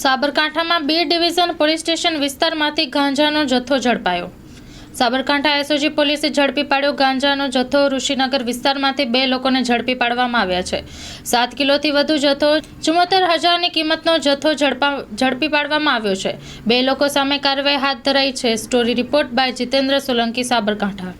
સાબરકાંઠામાં B division police station વિસ્તારમાંથી ગાંજાનો જથ્થો ઝડપાયો. સાબરકાંઠા એસઓજી પોલીસે ઝડપી પાડ્યો ગાંજાનો જથ્થો. ઋષિનગર વિસ્તારમાંથી બે લોકોને ઝડપી પાડવામાં આવ્યા છે. સાત કિલોથી વધુ જથ્થો, ચુમ્મોતેર હજારની કિંમતનો જથ્થો ઝડપા, ઝડપી પાડવામાં આવ્યો છે. બે લોકો સામે કાર્યવાહી હાથ ધરાઈ છે. Story report by Jitendra Solanki, Sabarkantha.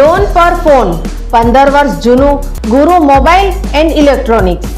Loan પર ફોન પંદર વર્ષ જૂનું ગુરુ મોબાઈલ એન્ડ ઇલેક્ટ્રોનિક્સ.